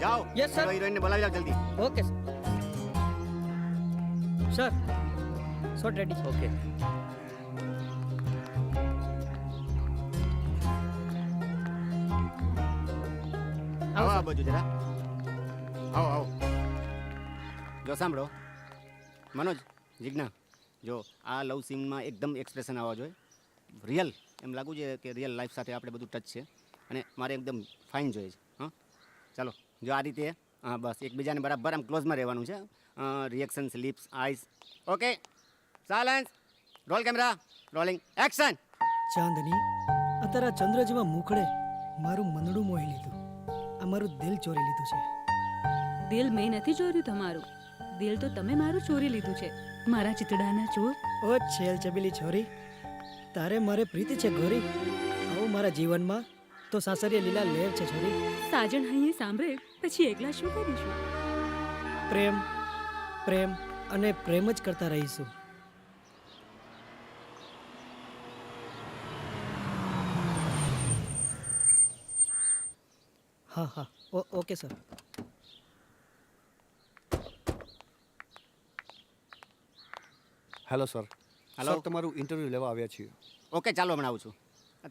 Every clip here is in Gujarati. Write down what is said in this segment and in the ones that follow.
જાઓ. યસ સર હીરો હિરોઈનને બોલાવી લાવ જલ્દી. Okay sir shot ready okay આવો આ બાજુ જરા. આવો આવો. જો સાંભળો. મનોજ જિજ્ઞા જો આ લવ સીનમાં એકદમ એક્સપ્રેશન આવવા જોઈએ. રિયલ એમ લાગવું છે કે રિયલ લાઈફ સાથે આપણે બધું ટચ છે. અને મારે એકદમ ફાઇન જોઈએ છે. હા? ચાલો. જો આ રીતે હા બસ એકબીજાને બરાબર આમ ક્લોઝમાં રહેવાનું છે. Reactions lips eyes okay silence roll camera rolling action Chandni અત્યારે ચંદ્ર જેવા મુખડે મારું મનડું મોહી લીધું. આ મારું દિલ ચોરી લીધું છે. દિલ મેં નથી ચોર્યું તમારું. દિલ તો તમે મારું ચોરી લીધું છે. મારા ચિતડાના ચોર. ઓ છેલ ચબીલી છોરી તારે મારે પ્રીતિ છે ગોરી આવું મારા જીવનમાં તો સાસરીએ લીલા લેર છે છોરી. સાજણ અહીં સાંભળે પછી એકલા શું કરીશું? પ્રેમ પ્રેમ અને પ્રેમ જ કરતા રહીશું. હા હા. ઓ okay sir. Hello sir hello તમારું ઇન્ટરવ્યૂ લેવા આવ્યા છીએ. ઓકે ચાલો હમણાં આવું છું.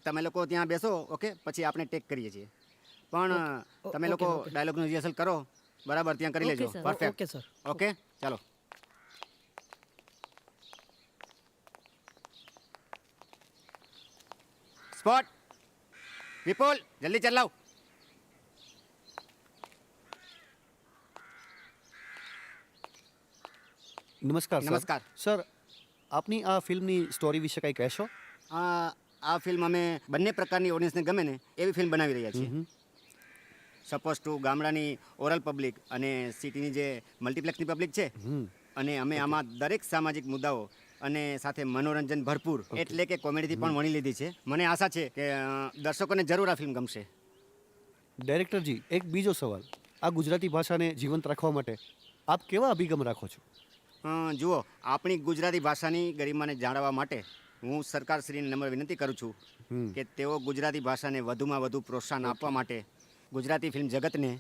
તમે લોકો ત્યાં બેસો ઓકે? પછી આપણે ટેક કરીએ છીએ. પણ તમે લોકો ડાયલોગ ડાયલોગનું રિહર્સલ કરો. બરાબર ત્યાં કરી લેજો. Perfect okay sir. ઓકે? ચાલો. સ્પોટ. વિપુલ જલ્દી ચલાવ. નમસ્કાર નમસ્કાર. સર આપની આ ફિલ્મની સ્ટોરી વિશે કંઈ કહેશો? આ ફિલ્મ અમે બંને પ્રકારની ઓડિયન્સને ગમે ને એવી ફિલ્મ બનાવી રહ્યા છીએ. સપોઝ ટુ ગામડાની ઓરલ પબ્લિક અને સિટીની જે મલ્ટીપ્લેક્સની પબ્લિક છે અને અમે આમાં દરેક સામાજિક મુદ્દાઓ અને સાથે મનોરંજન ભરપૂર એટલે કે કોમેડીથી પણ વણી લીધી છે. મને આશા છે કે દર્શકોને જરૂર આ ફિલ્મ ગમશે. ડાયરેક્ટરજી એક બીજો સવાલ. આ ગુજરાતી ભાષાને જીવંત રાખવા માટે આપ કેવા અભિગમ રાખો છો? જુઓ આપણી ગુજરાતી ભાષાની ગરિમાને જાળવવા માટે હું સરકારશ્રીને નમ્ર વિનંતી કરું છું કે તેઓ ગુજરાતી ભાષાને વધુમાં વધુ પ્રોત્સાહન આપવા માટે ગુજરાતી ફિલ્મ જગતને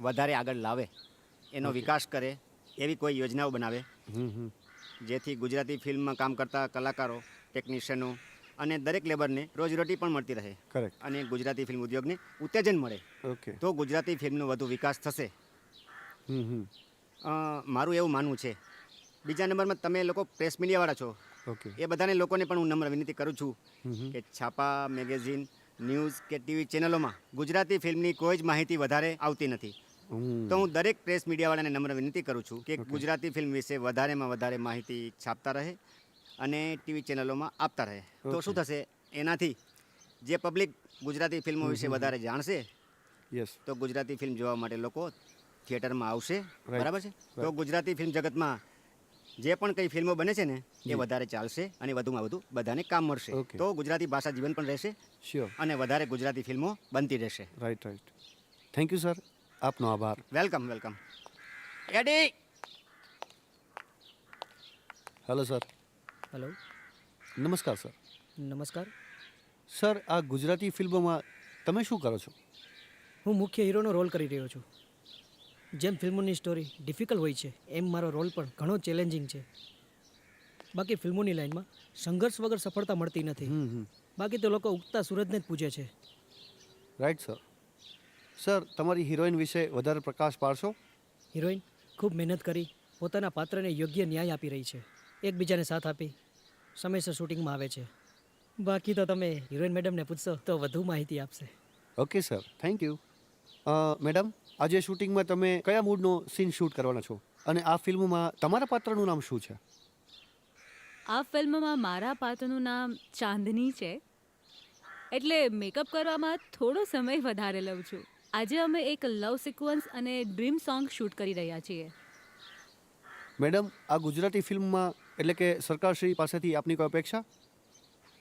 વધારે આગળ લાવે એનો વિકાસ કરે એવી કોઈ યોજનાઓ બનાવે. જેથી ગુજરાતી ફિલ્મમાં કામ કરતા કલાકારો ટેકનિશિયનો અને દરેક લેબરને રોજીરોટી પણ મળતી રહે અને ગુજરાતી ફિલ્મ ઉદ્યોગને ઉત્તેજન મળે. ઓકે તો ગુજરાતી ફિલ્મનો વધુ વિકાસ થશે. મારું એવું માનવું છે. બીજા નંબરમાં તમે લોકો પ્રેસ મીડિયાવાળા છો. એ બધાને લોકોને પણ હું નમ્ર વિનંતી કરું છું કે છાપા મેગેઝિન ન્યૂઝ કે ટીવી ચેનલોમાં ગુજરાતી ફિલ્મની કોઈ જ માહિતી વધારે આવતી નથી. તો હું દરેક પ્રેસ મીડિયાવાળાને નમ્ર વિનંતી કરું છું કે ગુજરાતી ફિલ્મ વિશે વધારેમાં વધારે માહિતી છાપતા રહે અને ટીવી ચેનલોમાં આપતા રહે. તો શું થશે? એનાથી જે પબ્લિક ગુજરાતી ફિલ્મો વિશે વધારે જાણશે યસ તો ગુજરાતી ફિલ્મ જોવા માટે લોકો થિયેટરમાં આવશે. બરાબર છે? તો ગુજરાતી ફિલ્મ જગતમાં જે પણ કંઈ ફિલ્મો બને છે ને એ વધારે ચાલશે અને વધુમાં વધુ બધાને કામ મળશે. તો ગુજરાતી ભાષા જીવન પણ રહેશે શ્યોર અને વધારે ગુજરાતી ફિલ્મો બનતી રહેશે. Right right thank you sir આપનો આભાર. Welcome welcome AD hello sir hello નમસ્કાર સર નમસ્કાર. સર આ ગુજરાતી ફિલ્મોમાં તમે શું કરો છો? હું મુખ્ય હીરોનો રોલ કરી રહ્યો છું. જેમ ફિલ્મોની સ્ટોરી ડિફિકલ્ટ હોય છે એમ મારો રોલ પણ ઘણો ચેલેન્જિંગ છે. બાકી ફિલ્મોની લાઈનમાં સંઘર્ષ વગર સફળતા મળતી નથી. બાકી તો લોકો ઉગતા સૂરજને જ પૂજે છે. રાઈટ સર સર તમારી હિરોઈન વિશે વધારે પ્રકાશ પાડશો? હિરોઈન ખૂબ મહેનત કરી પોતાના પાત્રને યોગ્ય ન્યાય આપી રહી છે. એકબીજાને સાથ આપી સમયસર શૂટિંગમાં આવે છે. બાકી તો તમે હિરોઈન મેડમને પૂછશો તો વધુ માહિતી આપશે. Okay sir thank you madam આજે શૂટિંગમાં તમે કયા મૂડનો સીન શૂટ કરવાના છો? અને આ ફિલ્મમાં તમારા પાત્રનું નામ શું છે? આ ફિલ્મમાં મારા પાત્રનું નામ ચાંદની છે. એટલે મેકઅપ કરવામાં થોડો સમય વધારે લઉં છું. આજે અમે એક લવ સિક્વન્સ અને ડ્રીમ સોંગ શૂટ કરી રહ્યા છીએ. મેડમ આ ગુજરાતી ફિલ્મમાં એટલે કે સરકારશ્રી પાસેથી આપની કોઈ અપેક્ષા?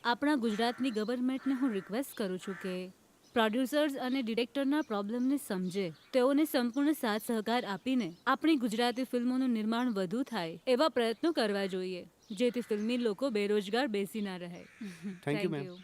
આપણા ગુજરાતની ગવર્મેન્ટને હું રિક્વેસ્ટ કરું છું કે પ્રોડ્યુસર્સ અને ડિરેક્ટરના પ્રોબ્લેમને સમજે. તેઓને સંપૂર્ણ સાથ સહકાર આપીને આપણી ગુજરાતી ફિલ્મોનું નિર્માણ વધુ થાય એવા પ્રયત્નો કરવા જોઈએ જેથી ફિલ્મી લોકો બેરોજગાર બેસી ના રહે થેન્ક ma'am.